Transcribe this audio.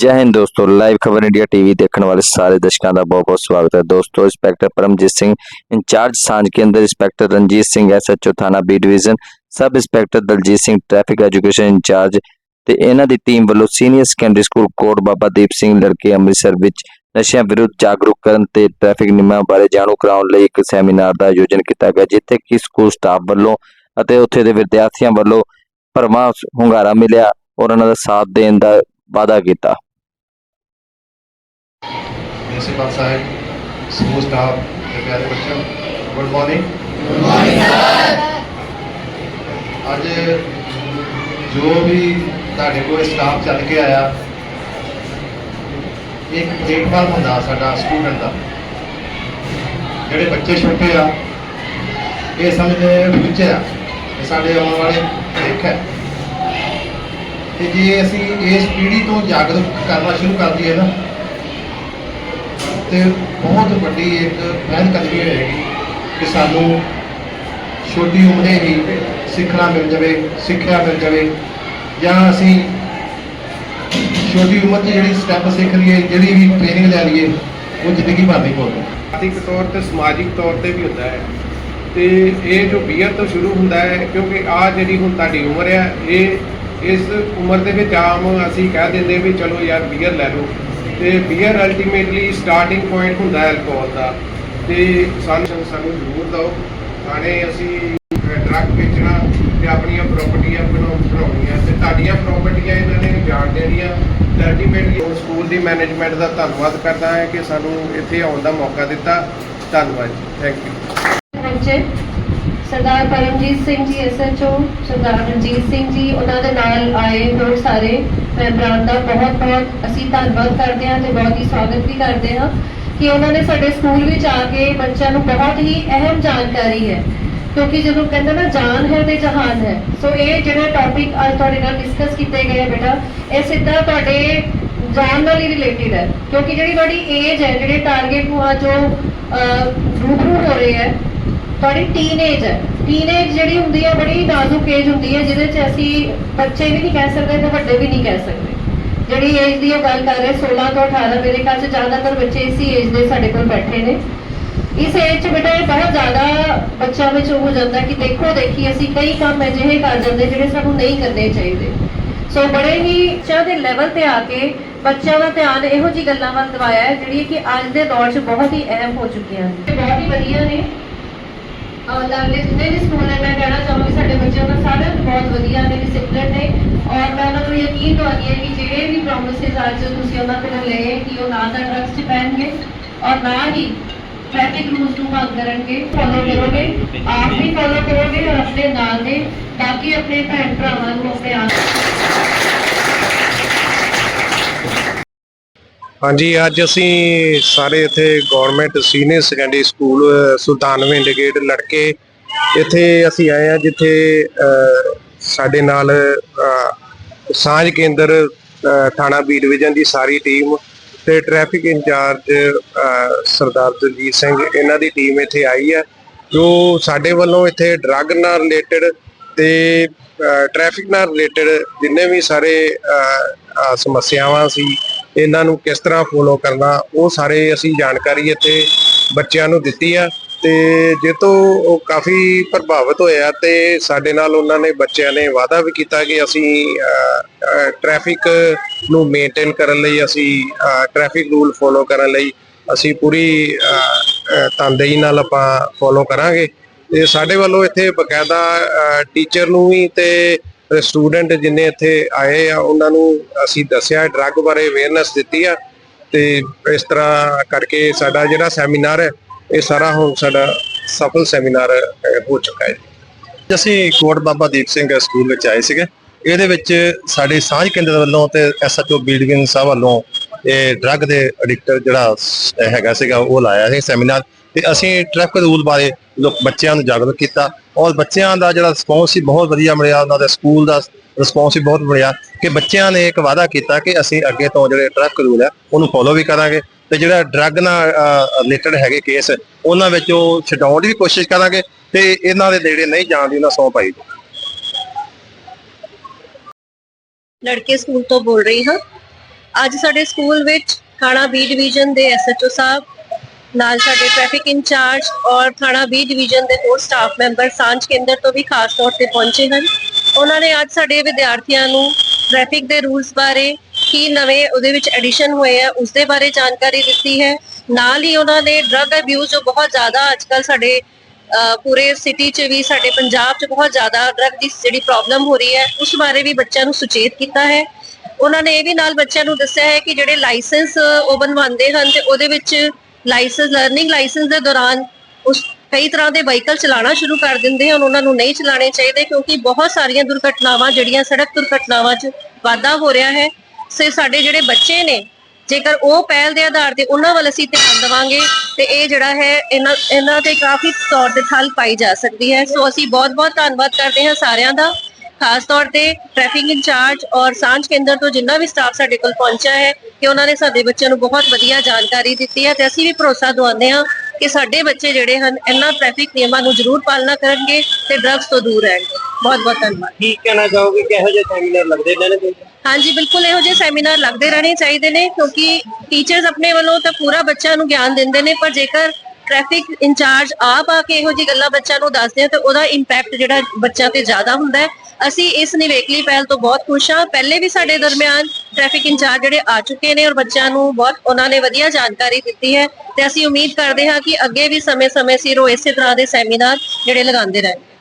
ਜੈ ਹਿੰਦ ਦੋਸਤੋ ਲਾਈਵ ਖਬਰ ਇੰਡੀਆ ਟੀਵੀ ਦੇਖਣ ਵਾਲੇ ਸਾਰੇ ਦਰਸ਼ਕਾਂ ਦਾ ਬਹੁਤ-ਬਹੁਤ ਸਵਾਗਤ ਹੈ। ਦੋਸਤੋ, inspector Paramjit Singh incharge Saanjh Kendra, inspector Ranjit Singh SHO ਥਾਣਾ B division sub inspector Daljit Singh traffic education incharge ਤੇ ਇਹਨਾਂ ਦੀ ਟੀਮ ਵੱਲੋਂ senior secondary school Kot Baba Deep Singh, ਲੜਕੇ ਅੰਮ੍ਰਿਤਸਰ ਵਿੱਚ ਨਸ਼ਿਆਂ ਵਿਰੁੱਧ ਜਾਗਰੂਕ ਕਰਨ ਤੇ ਟ੍ਰੈਫਿਕ ਨਿਯਮਾਂ ਬਾਰੇ ਜਾਣੂ ਕਰਾਉਣ ਲਈ ਇੱਕ ਸੈਮੀਨਾਰ ਦਾ ਆਯੋਜਨ ਕੀਤਾ ਗਿਆ, ਜਿੱਥੇ ਕਿ ਸਕੂਲ ਸਟਾਫ ਵੱਲੋਂ ਅਤੇ ਉੱਥੇ ਦੇ ਵਿਦਿਆਰਥੀਆਂ ਵੱਲੋਂ ਭਰਵਾਂ ਹੁੰਗਾਰਾ ਮਿਲਿਆ ਔਰ ਉਹਨਾਂ ਦਾ ਸਾਥ ਦੇਣ ਦਾ ਵਾਅਦਾ ਕੀਤਾ। ਪ੍ਰਿੰਸੀਪਲ ਸਾਹਿਬ, ਸਕੂਲ ਸਟਾਫ ਤੇ ਪਿਆਰੇ ਬੱਚਿਓ, good morning. Good morning sir ਅੱਜ ਜੋ ਵੀ ਤੁਹਾਡੇ ਕੋਲ ਸਟਾਫ ਚੱਲ ਕੇ ਆਇਆ, ਇੱਕ ਦੇਖਭਾਲ ਹੁੰਦਾ ਸਾਡਾ ਸਟੂਡੈਂਟ ਦਾ। ਜਿਹੜੇ ਬੱਚੇ ਛੋਟੇ ਆ, ਇਹ ਸਮਝਦੇ ਬੱਚੇ ਆ, ਇਹ ਸਾਡੇ ਆਉਣ ਵਾਲੇ ਦੇਖ ਹੈ। ਤੇ ਜੇ ਅਸੀਂ ਇਸ ਪੀੜ੍ਹੀ ਤੋਂ ਜਾਗਰੂਕ ਕਰਨਾ ਸ਼ੁਰੂ ਕਰ ਦਈਏ ਨਾ ਤੇ ਬਹੁਤ ਵੱਡੀ ਇੱਕ ਪਹਿਲ ਕਦਮੀ ਹੋਏਗੀ ਕਿ ਸਾਨੂੰ ਛੋਟੀ ਉਮਰੇ ਹੀ ਸਿੱਖਣਾ ਮਿਲ ਜਾਵੇ, ਸਿੱਖਿਆ ਮਿਲ ਜਾਵੇ ਜਾਂ ਅਸੀਂ ਛੋਟੀ ਉਮਰ 'ਚ ਜਿਹੜੀ ਸਟੈਪ ਸਿੱਖ ਲਈਏ, ਜਿਹੜੀ ਵੀ ਟ੍ਰੇਨਿੰਗ ਲੈ ਲਈਏ, ਉਹ ਜ਼ਿੰਦਗੀ ਭਰ ਦੀ ਕੋਲ ਆਰਥਿਕ ਤੌਰ ਤੇ, ਸਮਾਜਿਕ ਤੌਰ ਤੇ ਵੀ ਹੁੰਦਾ ਹੈ। ਤੇ ਇਹ ਜੋ ਬੀਅਰ ਤੋਂ ਸ਼ੁਰੂ ਹੁੰਦਾ ਹੈ, ਕਿਉਂਕਿ ਆ ਜਿਹੜੀ ਹੁਣ ਤੁਹਾਡੀ ਉਮਰ ਹੈ, ਇਹ ਇਸ ਉਮਰ ਦੇ ਵਿੱਚ ਆਮ ਅਸੀਂ ਕਹਿ ਦਿੰਦੇ ਵੀ ਚਲੋ ਯਾਰ ਬੀਅਰ ਲੈ ਲਓ। ਤੇ ਬੀਅਰ ਅਲਟੀਮੇਟਲੀ ਸਟਾਰਟਿੰਗ ਪੁਆਇੰਟ ਹੁੰਦਾ ਹੈ ਦਾ। ਤੇ ਸਾਨੂੰ ਸਾਨੂੰ ਜ਼ਰੂਰ ਦਿਓ। ਥਾਣੇ ਅਸੀਂ ਡਰੱਗ ਵੇਚਣਾ ਤੇ ਆਪਣੀਆਂ ਪ੍ਰਾਪਰਟੀਆਂ ਬਣਾਉਣੀਆਂ ਤੇ ਤੁਹਾਡੀਆਂ ਪ੍ਰਾਪਰਟੀਆਂ ਇਹਨਾਂ ਨੇ ਜਾਣ ਦੇਣੀਆਂ। ਤੇ ਅਲਟੀਮੇਟਲੀ ਸਕੂਲ ਦੀ ਮੈਨੇਜਮੈਂਟ ਦਾ ਧੰਨਵਾਦ ਕਰਦਾ ਹਾਂ ਕਿ ਸਾਨੂੰ ਇੱਥੇ ਆਉਣ ਦਾ ਮੌਕਾ ਦਿੱਤਾ। ਧੰਨਵਾਦ ਜੀ। ਥੈਂਕ ਯੂ ਬੱਚੇ ਸਰਦਾਰ ਪਰਮਜੀਤ ਸਿੰਘ ਜੀ ਐਸਐਚਓ ਸਰਦਾਰ ਰਣਜੀਤ ਸਿੰਘ ਜੀ, ਉਹਨਾਂ ਦੇ ਨਾਲ ਆਏ ਹੋਰ ਸਾਰੇ ਮੈਂਬਰਾਂ ਦਾ ਬਹੁਤ ਬਹੁਤ ਅਸੀਂ ਧੰਨਵਾਦ ਕਰਦੇ ਹਾਂ ਤੇ ਬਹੁਤ ਹੀ ਸਵਾਗਤ ਵੀ ਕਰਦੇ ਹਾਂ ਕਿ ਉਹਨਾਂ ਨੇ ਸਾਡੇ ਸਕੂਲ ਵਿੱਚ ਆ ਕੇ ਬੱਚਿਆਂ ਨੂੰ ਬਹੁਤ ਹੀ ਅਹਿਮ ਜਾਣਕਾਰੀ ਹੈ, ਕਿਉਂਕਿ ਜਦੋਂ ਕਹਿੰਦੇ ਨਾ ਜਾਨ ਹੈ ਤੇ ਜਹਾਨ ਹੈ, ਸੋ ਇਹ ਜਿਹੜਾ ਟੌਪਿਕ ਅੱਜ ਤੁਹਾਡੇ ਨਾਲ ਡਿਸਕਸ ਕੀਤੇ ਗਏ ਬੇਟਾ, ਇਹ ਸਿੱਧਾ ਤੁਹਾਡੇ ਜਾਨ ਨਾਲ ਹੀ ਰਿਲੇਟਡ ਹੈ, ਕਿਉਂਕਿ ਜਿਹੜੀ ਤੁਹਾਡੀ ਏਜ ਹੈ, ਜਿਹੜੇ ਟਾਰਗੇਟ ਨੂੰ ਅੱਜ ਉਹ ਰੂਬਰੂ ਹੋ ਰਹੇ ਹੈ ਤੁਹਾਡੀ ਟੀਨੇਜ ਹੈ ਟੀਨੇਜ ਜਿਹੜੀ ਹੁੰਦੀ ਹੈ ਬੜੀ ਨਾਜ਼ੁਕ ਏਜ ਹੁੰਦੀ ਹੈ ਜਿਹਦੇ 'ਚ ਅਸੀਂ ਬੱਚੇ ਵੀ ਨਹੀਂ ਕਹਿ ਸਕਦੇ ਤੇ ਵੱਡੇ ਵੀ ਨਹੀਂ ਕਹਿ ਸਕਦੇ। ਜਿਹੜੀ ਏਜ ਦੀ ਗੱਲ ਕਰ ਰਹੇ 16 ਤੋਂ 18 ਮੇਰੇ ਖਿਆਲ 'ਚ ਜ਼ਿਆਦਾਤਰ ਬੱਚੇ ਇਸੀ ਏਜ ਦੇ ਸਾਡੇ ਕੋਲ ਬੈਠੇ ਨੇ। ਇਸ ਏਜ 'ਚ ਬੇਟਾ ਇਹ ਬਹੁਤ ਜ਼ਿਆਦਾ ਬੱਚਿਆਂ ਵਿੱਚ ਹੋ ਜਾਂਦਾ ਕਿ ਦੇਖੋ, ਦੇਖੀ ਅਸੀਂ ਕਈ ਕੰਮ ਅਜਿਹੇ ਕਰ ਜਾਂਦੇ ਜਿਹੜੇ ਸਾਨੂੰ ਨਹੀਂ ਕਰਨੇ ਚਾਹੀਦੇ। ਸੋ ਬੜੇ ਹੀ ਬੱਚਿਆਂ ਦੇ ਲੈਵਲ ਤੇ ਆ ਕੇ ਬੱਚਿਆਂ ਦਾ ਧਿਆਨ ਇਹੋ ਜੀ ਗੱਲਾਂ ਵੱਲ ਦਵਾਇਆ ਹੈ, ਜਿਹੜੀ ਕਿ ਅੱਜ ਦੇ ਦੌਰ 'ਚ ਬਹੁਤ ਹੀ ਅਹਿਮ ਹੋ ਚੁੱਕੀਆਂ ਨੇ। ਬਹੁਤ ਹੀ ਵਧੀਆ ਨੇ। ਔਰ ਲਾਗਲੇ ਜਿੰਨੇ ਵੀ ਸਕੂਲ ਹੈ ਮੈਂ ਕਹਿਣਾ ਚਾਹੂੰਗੀ, ਸਾਡੇ ਬੱਚਿਆਂ ਦਾ ਸਾਰਿਆਂ ਨੂੰ ਬਹੁਤ ਵਧੀਆ ਨੇ ਡਿਸਪਲਿਨ ਨੇ ਔਰ ਮੈਂ ਉਹਨਾਂ ਨੂੰ ਯਕੀਨ ਦਵਾਉਂਦੀ ਹਾਂ ਕਿ ਜਿਹੜੇ ਵੀ ਪ੍ਰੋਮਿਸਸ ਅੱਜ ਤੁਸੀਂ ਉਹਨਾਂ ਕੋਲੋਂ ਲਏ ਕਿ ਉਹ ਨਾ ਤਾਂ ਡਰੱਗਸ 'ਚ ਪੈਣਗੇ ਔਰ ਨਾ ਹੀ ਟ੍ਰੈਫਿਕ ਰੂਲਸ ਨੂੰ ਭੰਗ ਕਰਨਗੇ ਫੋਲੋ ਕਰੋਗੇ, ਆਪ ਵੀ ਫੋਲੋ ਕਰੋਗੇ ਔਰ ਆਪਣੇ ਨਾਲ ਦੇ ਬਾਕੀ ਆਪਣੇ ਭੈਣ ਭਰਾਵਾਂ ਨੂੰ ਆਪਣੇ ਆਪ ਹਾਂਜੀ ਅੱਜ ਅਸੀਂ ਸਾਰੇ ਇੱਥੇ ਗਵਰਨਮੈਂਟ ਸੀਨੀਅਰ ਸੈਕੰਡਰੀ ਸਕੂਲ ਅ, ਸੁਲਤਾਨਵੇਂ ਇੰਡੀਕੇਟ ਲੜਕੇ ਇੱਥੇ ਅਸੀਂ ਆਏ ਆ ਜਿੱਥੇ ਸਾਡੇ ਨਾਲ ਸਾਂਝ ਕੇਂਦਰ ਥਾਣਾ ਬੀ ਡਿਵੀਜ਼ਨ ਦੀ ਸਾਰੀ ਟੀਮ ਤੇ ਟ੍ਰੈਫਿਕ ਇੰਚਾਰਜ ਸਰਦਾਰ ਦਲਜੀਤ ਸਿੰਘ ਇਹਨਾਂ ਦੀ ਟੀਮ ਇੱਥੇ ਆਈ ਹੈ ਜੋ ਸਾਡੇ ਵੱਲੋਂ ਇੱਥੇ ਡਰੱਗ ਨਾਲ ਰਿਲੇਟਡ ਤੇ ਟ੍ਰੈਫਿਕ ਨਾਲ ਰਿਲੇਟਡ ਜਿੰਨੇ ਵੀ ਸਾਰੇ ਸਮੱਸਿਆਵਾਂ ਸੀ ਇਹਨਾਂ ਨੂੰ ਕਿਸ ਤਰ੍ਹਾਂ ਫੋਲੋ ਕਰਨਾ ਉਹ ਸਾਰੇ ਅਸੀਂ ਜਾਣਕਾਰੀ ਇੱਥੇ ਬੱਚਿਆਂ ਨੂੰ ਦਿੱਤੀ ਆ ਤੇ ਜੇ ਤੋਂ ਉਹ ਕਾਫੀ ਪ੍ਰਭਾਵਿਤ ਹੋਇਆ ਤੇ ਸਾਡੇ ਨਾਲ ਉਹਨਾਂ ਨੇ ਬੱਚਿਆਂ ਨੇ ਵਾਅਦਾ ਵੀ ਕੀਤਾ ਕਿ ਅਸੀਂ ਟ੍ਰੈਫਿਕ ਨੂੰ ਮੇਨਟੇਨ ਕਰਨ ਲਈ ਅਸੀਂ ਟ੍ਰੈਫਿਕ ਰੂਲ ਫੋਲੋ ਕਰਨ ਲਈ ਅਸੀਂ ਪੂਰੀ ਅ, ਤਨਦੇਹੀ ਨਾਲ ਆਪਾਂ ਫੋਲੋ ਕਰਾਂਗੇ। ਤੇ ਸਾਡੇ ਵੱਲੋਂ ਇੱਥੇ ਬਕਾਇਦਾ ਟੀਚਰ ਨੂੰ ਵੀ ਤੇ ਸਟੂਡੈਂਟ ਜਿੰਨੇ ਇੱਥੇ ਆਏ ਆ, ਉਹਨਾਂ ਨੂੰ ਅਸੀਂ ਦੱਸਿਆ ਡਰੱਗ ਬਾਰੇ ਅਵੇਅਰਨੈਸ ਦਿੱਤੀ ਆ ਤੇ ਇਸ ਤਰ੍ਹਾਂ ਕਰਕੇ ਸਾਡਾ ਜਿਹੜਾ ਸੈਮੀਨਾਰ ਹੈ, ਇਹ ਸਾਰਾ ਹੁਣ ਸਾਡਾ ਸਫਲ ਸੈਮੀਨਾਰ ਹੋ ਚੁੱਕਾ ਹੈ ਅਸੀਂ ਕੋਟ ਬਾਬਾ ਦੀਪ ਸਿੰਘ ਸਕੂਲ ਵਿੱਚ ਆਏ ਸੀਗੇ। ਇਹਦੇ ਵਿੱਚ ਸਾਡੇ ਸਾਂਝ ਕੇਂਦਰ ਵੱਲੋਂ ਤੇ ਐਸਐਚਓ ਬੀਡਗਿੰਗ ਸਾਹਿਬ ਵੱਲੋਂ ਇਹ ਡਰੱਗ ਦੇ ਐਡਿਕਟਰ ਜਿਹੜਾ ਹੈਗਾ ਸੀਗਾ, ਉਹ ਲਾਇਆ ਸੀ ਸੈਮੀਨਾਰ ਤੇ ਅਸੀਂ ਟ੍ਰੈਫਿਕ ਰੂਲ ਬਾਰੇ ਲੋਕ ਬੱਚਿਆਂ ਨੂੰ ਜਾਗਰੂਕ ਕੀਤਾ ਔਰ ਬੱਚਿਆਂ ਦਾ ਜਿਹੜਾ ਰਿਸਪੌਂਸ ਸੀ ਬਹੁਤ ਵਧੀਆ ਮਿਲਿਆ, ਉਹਨਾਂ ਦੇ ਸਕੂਲ ਦਾ ਰਿਸਪੌਂਸ ਵੀ ਬਹੁਤ ਮਿਲਿਆ ਕਿ ਬੱਚਿਆਂ ਨੇ ਇੱਕ ਵਾਅਦਾ ਕੀਤਾ ਕਿ ਅਸੀਂ ਅੱਗੇ ਤੋਂ ਜਿਹੜੇ ਟ੍ਰੈਫਿਕ ਰੂਲ ਹੈ ਉਹਨੂੰ ਫੋਲੋ ਵੀ ਕਰਾਂਗੇ ਤੇ ਜਿਹੜਾ ਡਰੱਗ ਨਾਲ ਰਿਲੇਟਡ ਹੈਗੇ ਕੇਸ ਉਹਨਾਂ ਵਿੱਚ ਉਹ ਛਡਾਉਣ ਦੀ ਵੀ ਕੋਸ਼ਿਸ਼ ਕਰਾਂਗੇ ਤੇ ਇਹਨਾਂ ਦੇ ਨੇੜੇ ਨਹੀਂ ਜਾਣ ਦੀ ਉਹਨਾਂ ਸੌਂ ਪਾਈ। ਲੜਕੇ ਸਕੂਲ ਤੋਂ ਬੋਲ ਰਹੀ ਹਾਂ। ਅੱਜ ਸਾਡੇ ਸਕੂਲ ਵਿੱਚ ਥਾਣਾ ਬੀ ਡਿਵੀਜ਼ਨ ਦੇ ਐਸਐਚਓ ਸਾਹਿਬ, ਨਾਲ ਸਾਡੇ ਟ੍ਰੈਫਿਕ ਇੰਚਾਰਜ ਔਰ ਥਾਣਾ ਬੀ ਡਿਵੀਜ਼ਨ ਦੇ ਹੋਰ ਸਟਾਫ ਮੈਂਬਰ ਸਾਂਝ ਕੇਂਦਰ ਤੋਂ ਵੀ ਖਾਸ ਤੌਰ ਤੇ ਪਹੁੰਚੇ ਹਨ। ਉਹਨਾਂ ਨੇ ਅੱਜ ਸਾਡੇ ਵਿਦਿਆਰਥੀਆਂ ਨੂੰ ਟ੍ਰੈਫਿਕ ਦੇ ਰੂਲਸ ਬਾਰੇ ਕੀ ਨਵੇਂ ਉਹਦੇ ਵਿੱਚ ਐਡੀਸ਼ਨ ਹੋਏ ਆ ਉਸ ਦੇ ਬਾਰੇ ਜਾਣਕਾਰੀ ਦਿੱਤੀ ਹੈ। ਨਾਲ ਹੀ ਉਹਨਾਂ ਨੇ ਡਰੱਗ ਅਬਿਊਜ਼ ਜੋ ਬਹੁਤ ਜ਼ਿਆਦਾ ਅੱਜਕੱਲ ਸਾਡੇ ਪੂਰੇ ਸਿਟੀ 'ਚ ਵੀ, ਸਾਡੇ ਪੰਜਾਬ 'ਚ ਬਹੁਤ ਜ਼ਿਆਦਾ ਡਰੱਗ ਦੀ ਜਿਹੜੀ ਪ੍ਰੋਬਲਮ ਹੋ ਰਹੀ ਹੈ, ਉਸ ਬਾਰੇ ਵੀ ਬੱਚਿਆਂ ਨੂੰ ਸੁਚੇਤ ਕੀਤਾ ਹੈ। ਉਹਨਾਂ ਨੇ ਇਹ ਵੀ ਨਾਲ ਬੱਚਿਆਂ ਨੂੰ ਦੱਸਿਆ ਹੈ ਕਿ ਜਿਹੜੇ ਲਾਇਸੈਂਸ ਉਹ ਬਣਵਾਉਂਦੇ ਹਨ ਤੇ ਉਹਦੇ ਵਿੱਚ ਲਾਇਸੈਂਸ, ਲਰਨਿੰਗ ਲਾਇਸੈਂਸ ਦੇ ਦੌਰਾਨ ਉਸ ਕਈ ਤਰ੍ਹਾਂ ਦੇ ਵਾਹੀਕਲ ਚਲਾਉਣਾ ਸ਼ੁਰੂ ਕਰ ਦਿੰਦੇ ਹਨ, ਉਹਨਾਂ ਨੂੰ ਨਹੀਂ ਚਲਾਉਣੇ ਚਾਹੀਦੇ ਕਿਉਂਕਿ ਬਹੁਤ ਸਾਰੀਆਂ ਦੁਰਘਟਨਾਵਾਂ ਜਿਹੜੀਆਂ ਸੜਕ ਦੁਰਘਟਨਾਵਾਂ 'ਚ ਵਾਧਾ ਹੋ ਰਿਹਾ ਹੈ। ਸੇ ਸਾਡੇ ਜਿਹੜੇ ਬੱਚੇ ਨੇ, ਜੇਕਰ ਉਹ ਪਹਿਲ ਦੇ ਆਧਾਰ ਤੇ ਉਹਨਾਂ ਵੱਲ ਅਸੀਂ ਧਿਆਨ ਦੇਵਾਂਗੇ ਤੇ ਇਹ ਜਿਹੜਾ ਹੈ, ਇਹਨਾਂ ਇਹਨਾਂ ਤੇ ਕਾਫੀ ਤੌਰ ਤੇ ਠੱਲ ਪਾਈ ਜਾ ਸਕਦੀ ਹੈ। ਸੋ ਅਸੀਂ ਬਹੁਤ-ਬਹੁਤ ਧੰਨਵਾਦ ਕਰਦੇ ਹਾਂ ਸਾਰਿਆਂ ਦਾ। ਖਾਸ ਤੌਰ ਤੇ ਟ੍ਰੈਫਿਕ ਇੰਚਾਰਜ ਔਰ ਸਾਂਝ ਕੇਂਦਰ ਤੋਂ ਜਿੰਨਾ ਵੀ ਸਟਾਫ ਸਾਡੇ ਕੋਲ ਪਹੁੰਚਿਆ ਹੈ ਕਿ ਉਹਨਾਂ ਨੇ ਸਾਡੇ ਬੱਚਿਆਂ ਨੂੰ ਬਹੁਤ ਵਧੀਆ ਜਾਣਕਾਰੀ ਦਿੱਤੀ ਹੈ ਤੇ ਅਸੀਂ ਵੀ ਭਰੋਸਾ ਦਵਾਉਂਦੇ ਹਾਂ ਕਿ ਸਾਡੇ ਬੱਚੇ ਜਿਹੜੇ ਹਨ ਇਹਨਾਂ ਟ੍ਰੈਫਿਕ ਨਿਯਮਾਂ ਨੂੰ ਜ਼ਰੂਰ ਪਾਲਣਾ ਕਰਨਗੇ ਤੇ ਡਰੱਗਸ ਤੋਂ ਦੂਰ ਰਹਿਣਗੇ। ਬਹੁਤ-ਬਹੁਤ ਧੰਨਵਾਦ। ਕੀ ਕਹਿਣਾ ਚਾਹੋਗੇ? ਕਿ ਇਹੋ ਜਿਹੇ ਸੈਮੀਨਾਰ ਲੱਗਦੇ ਰਹਿਣੇ ਚਾਹੀਦੇ ਹਾਂਜੀ ਬਿਲਕੁਲ ਇਹੋ ਜਿਹੇ ਸੈਮੀਨਾਰ ਲੱਗਦੇ ਰਹਿਣੇ ਚਾਹੀਦੇ ਨੇ ਕਿਉਂਕਿ ਟੀਚਰਸ ਆਪਣੇ ਵੱਲੋਂ ਤਾਂ ਪੂਰਾ ਬੱਚਿਆਂ ਨੂੰ ਗਿਆਨ ਦਿੰਦੇ ਨੇ ਪਰ ਜੇਕਰ ਟ੍ਰੈਫਿਕ ਇੰਚਾਰਜ ਆਪ ਆ ਕੇ ਇਹੋ ਜਿਹੀ ਗੱਲਾਂ ਬੱਚਿਆਂ ਨੂੰ ਦੱਸਦੇ ਆ ਤੇ ਉਹਦਾ ਇੰਪੈਕਟ ਜਿਹੜਾ ਬੱਚਿਆਂ ਤੇ ਜ਼ਿਆਦਾ ਹੁੰਦਾ ਹੈ। ਅਸੀਂ ਇਸ ਨਿਵੇਕਲੀ ਪਹਿਲ ਤੋਂ ਬਹੁਤ ਖੁਸ਼ ਹਾਂ। ਪਹਿਲੇ ਵੀ ਸਾਡੇ ਦਰਮਿਆਨ ਟ੍ਰੈਫਿਕ ਇੰਚਾਰਜ ਜਿਹੜੇ ਆ ਚੁੱਕੇ ਨੇ ਔਰ ਬੱਚਿਆਂ ਨੂੰ ਬਹੁਤ ਉਹਨਾਂ ਨੇ ਵਧੀਆ ਜਾਣਕਾਰੀ ਦਿੱਤੀ ਹੈ। ਤੇ ਅਸੀਂ ਉਮੀਦ ਕਰਦੇ ਹਾਂ ਕਿ ਅੱਗੇ ਵੀ ਸਮੇਂ-ਸਮੇਂ ਸਿਰ ਉਹ ਇਸੇ ਤਰ੍ਹਾਂ ਦੇ ਸੈਮੀਨਾਰ ਜਿਹੜੇ ਲਗਾਉਂਦੇ ਰਹਿਣ।